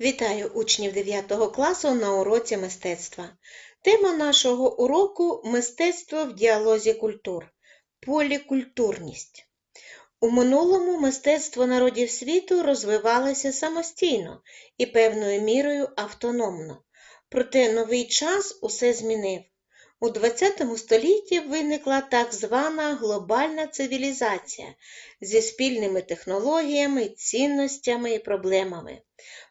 Вітаю учнів 9 класу на уроці мистецтва. Тема нашого уроку мистецтво в діалозі культур. Полікультурність. У минулому мистецтво народів світу розвивалося самостійно і певною мірою автономно. Проте новий час усе змінив. У ХХ столітті виникла так звана глобальна цивілізація зі спільними технологіями, цінностями і проблемами.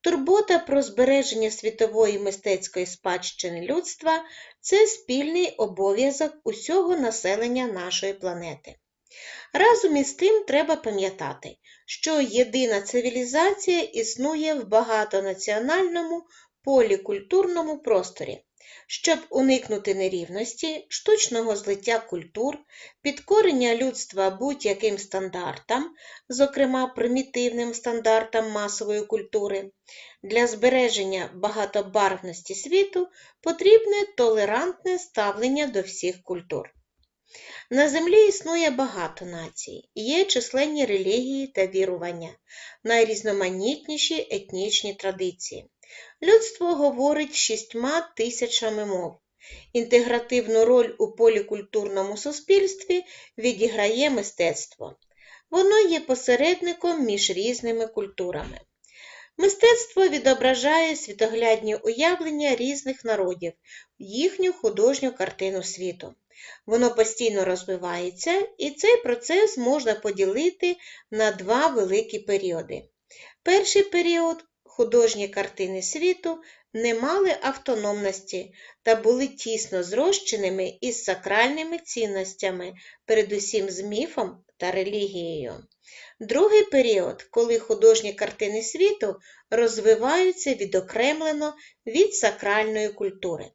Турбота про збереження світової мистецької спадщини людства це спільний обов'язок усього населення нашої планети. Разом із тим треба пам'ятати, що єдина цивілізація існує в багатонаціональному полікультурному просторі. Щоб уникнути нерівності, штучного злиття культур, підкорення людства будь-яким стандартам, зокрема примітивним стандартам масової культури, для збереження багатобарвності світу потрібне толерантне ставлення до всіх культур. На землі існує багато націй, є численні релігії та вірування, найрізноманітніші етнічні традиції. Людство говорить шістьма тисячами мов. Інтегративну роль у полікультурному суспільстві відіграє мистецтво. Воно є посередником між різними культурами. Мистецтво відображає світоглядні уявлення різних народів, їхню художню картину світу. Воно постійно розвивається, і цей процес можна поділити на два великі періоди. Перший період художні картини світу не мали автономності та були тісно зрощеними із сакральними цінностями, передусім з міфом та релігією. Другий період, коли художні картини світу розвиваються відокремлено від сакральної культури.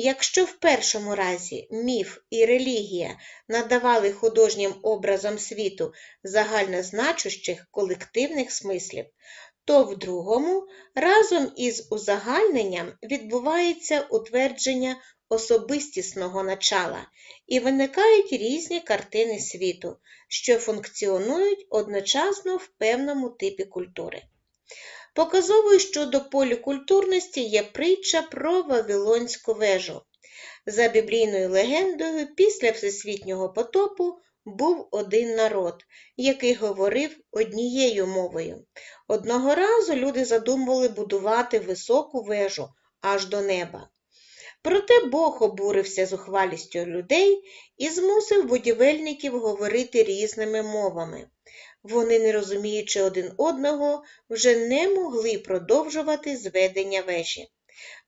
Якщо в першому разі міф і релігія надавали художнім образам світу загальнозначущих колективних смислів, то в другому разом із узагальненням відбувається утвердження особистісного начала і виникають різні картини світу, що функціонують одночасно в певному типі культури. Показовою щодо полікультурності є притча про Вавилонську вежу. За біблійною легендою, після Всесвітнього потопу був один народ, який говорив однією мовою. Одного разу люди задумували будувати високу вежу аж до неба. Проте Бог обурився зухвалістю людей і змусив будівельників говорити різними мовами. Вони, не розуміючи один одного, вже не могли продовжувати зведення вежі.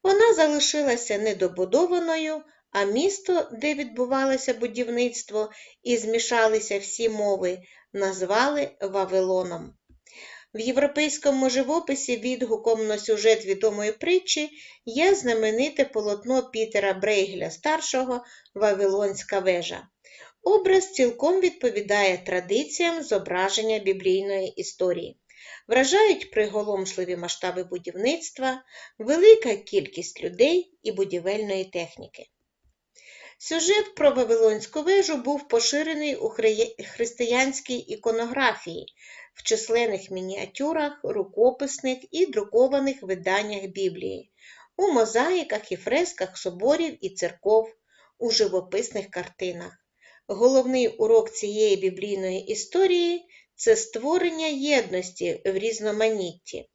Вона залишилася недобудованою, а місто, де відбувалося будівництво і змішалися всі мови, назвали Вавилоном. В європейському живописі відгуком на сюжет відомої притчі є знамените полотно Пітера Брейгля старшого Вавилонська вежа. Образ цілком відповідає традиціям зображення біблійної історії. Вражають приголомшливі масштаби будівництва, велика кількість людей і будівельної техніки. Сюжет про Вавилонську вежу був поширений у християнській іконографії, в численних мініатюрах, рукописних і друкованих виданнях Біблії, у мозаїках і фресках соборів і церков, у живописних картинах. Головний урок цієї біблійної історії це створення єдності в різноманітті.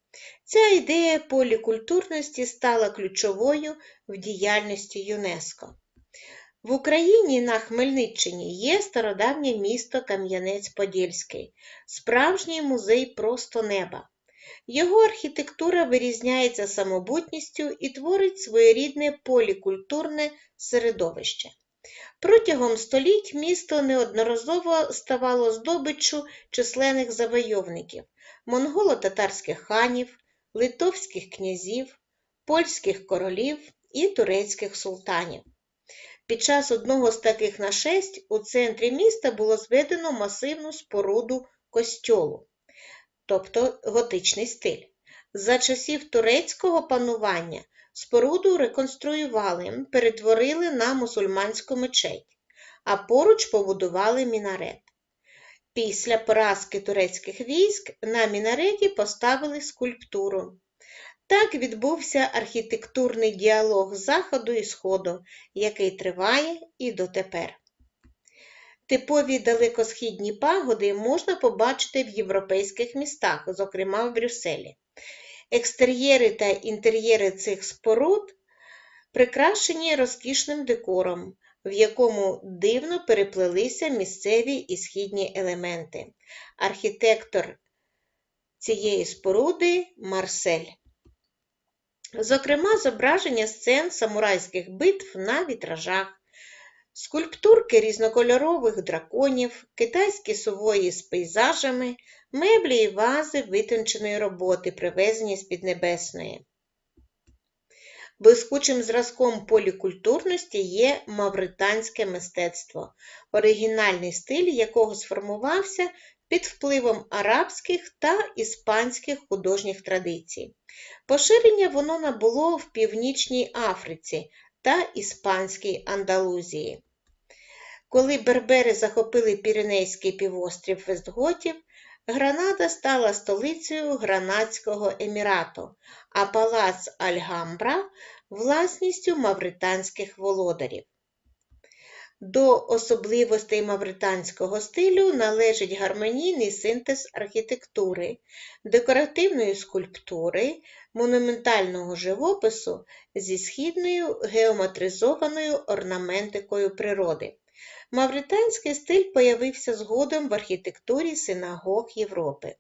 Ця ідея полікультурності стала ключовою в діяльності ЮНЕСКО. В Україні на Хмельниччині є стародавнє місто Кам'янець-Подільський, справжній музей просто неба. Його архітектура вирізняється самобутністю і творить своєрідне полікультурне середовище. Протягом століть місто неодноразово ставало здобиччю численних завойовників монголо-татарських ханів, литовських князів, польських королів і турецьких султанів. Під час одного з таких нашесть у центрі міста було зведено масивну споруду костьолу, тобто готичний стиль. За часів турецького панування споруду реконструювали, перетворили на мусульманську мечеть, а поруч побудували мінарет. Після поразки турецьких військ на мінареті поставили скульптуру. Так відбувся архітектурний діалог Заходу і Сходу, який триває і дотепер. Типові далекосхідні пагоди можна побачити в європейських містах, зокрема в Брюсселі. Екстер'єри та інтер'єри цих споруд прикрашені розкішним декором, в якому дивно переплелися місцеві і східні елементи. Архітектор цієї споруди Марсель. Зокрема, зображення сцен самурайських битв на вітражах, скульптурки різнокольорових драконів, китайські сувої з пейзажами, меблі і вази витонченої роботи, привезені з Піднебесної. Блискучим зразком полікультурності є мавританське мистецтво, оригінальний стиль якого сформувався під впливом арабських та іспанських художніх традицій. Поширення воно набуло в Північній Африці та Іспанській Андалузії. Коли бербери захопили Піренейський півострів Вестготів, Гранада стала столицею Гранадського емірату, а палац Альгамбра власністю мавританських володарів. До особливостей мавританського стилю належить гармонійний синтез архітектури, декоративної скульптури, монументального живопису зі східною геометризованою орнаментикою природи. Мавританський стиль появився згодом в архітектурі синагог Європи.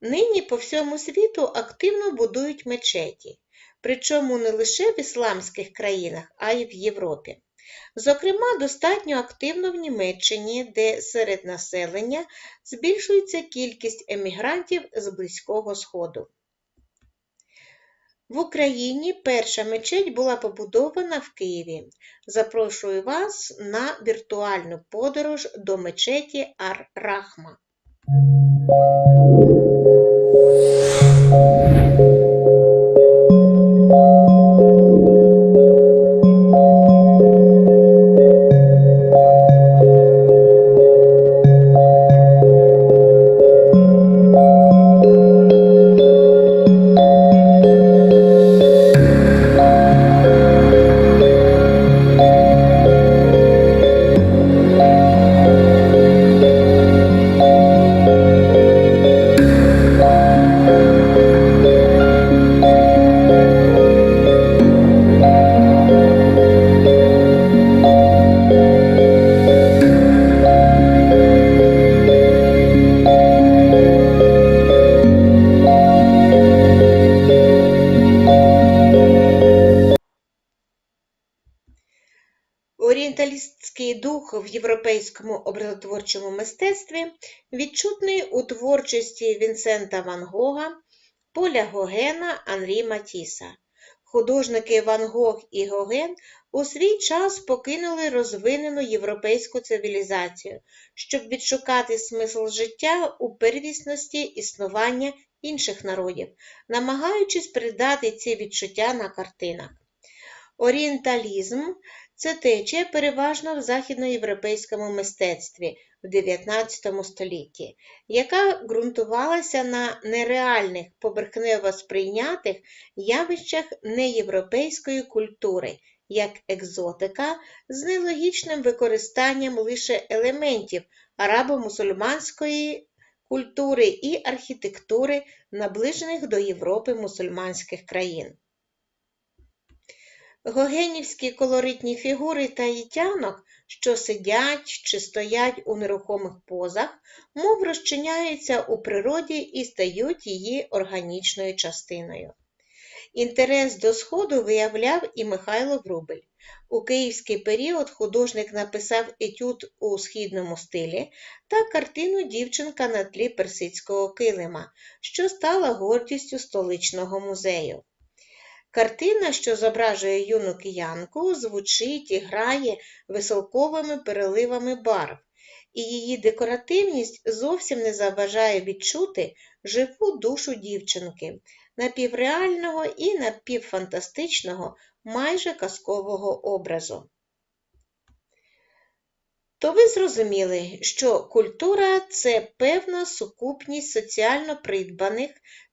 Нині по всьому світу активно будують мечеті, причому не лише в ісламських країнах, а й в Європі. Зокрема, достатньо активно в Німеччині, де серед населення збільшується кількість емігрантів з Близького Сходу. В Україні перша мечеть була побудована в Києві. Запрошую вас на віртуальну подорож до мечеті Ар-Рахма. Орієнталістський дух в європейському образотворчому мистецтві відчутний у творчості Вінсента Ван Гога, Поля Гогена, Анрі Матіса. Художники Ван Гог і Гоген у свій час покинули розвинену європейську цивілізацію, щоб відшукати смисл життя у первісності існування інших народів, намагаючись передати ці відчуття на картинах. Орієнталізм це течія переважно в західноєвропейському мистецтві в 19 столітті, яка ґрунтувалася на нереальних поверхнево сприйнятих явищах неєвропейської культури, як екзотика з нелогічним використанням лише елементів арабо-мусульманської культури і архітектури, наближених до Європи мусульманських країн. Гогенівські колоритні фігури таїтянок, що сидять чи стоять у нерухомих позах, мов розчиняються у природі і стають її органічною частиною. Інтерес до Сходу виявляв і Михайло Врубель. У київський період художник написав етюд у східному стилі та картину Дівчинка на тлі персидського килима, що стала гордістю столичного музею. Картина, що зображує юну киянку, звучить і грає веселковими переливами барв, і її декоративність зовсім не заважає відчути живу душу дівчинки, напівреального і напівфантастичного, майже казкового образу. То ви зрозуміли, що культура це певна сукупність соціально придбаних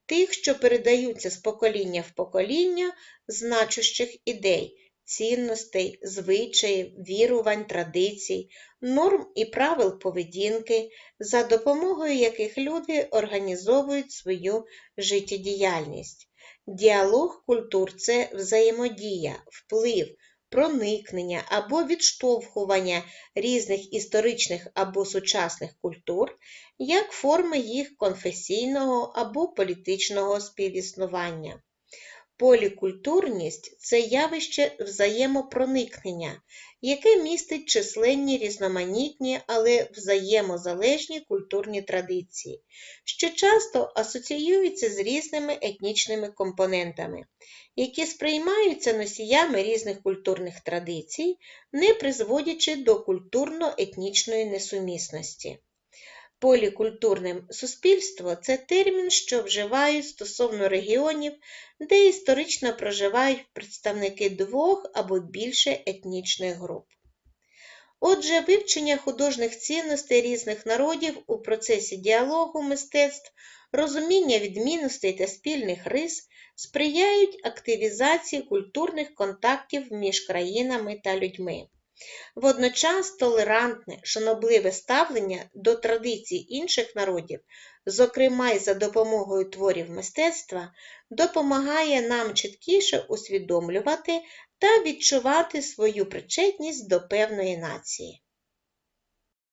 тих, що передаються з покоління в покоління значущих ідей, цінностей, звичаїв, вірувань, традицій, норм і правил поведінки, за допомогою яких люди організовують свою життєдіяльність. Діалог культур це взаємодія, вплив, проникнення або відштовхування різних історичних або сучасних культур як форми їх конфесійного або політичного співіснування. Полікультурність це явище взаємопроникнення, яке містить численні різноманітні, але взаємозалежні культурні традиції, що часто асоціюються з різними етнічними компонентами, які сприймаються носіями різних культурних традицій, не призводячи до культурно-етнічної несумісності. Полікультурне суспільство це термін, що вживають стосовно регіонів, де історично проживають представники двох або більше етнічних груп. Отже, вивчення художніх цінностей різних народів у процесі діалогу мистецтв, розуміння відмінностей та спільних рис сприяють активізації культурних контактів між країнами та людьми. Водночас толерантне, шанобливе ставлення до традицій інших народів, зокрема й за допомогою творів мистецтва, допомагає нам чіткіше усвідомлювати та відчувати свою причетність до певної нації.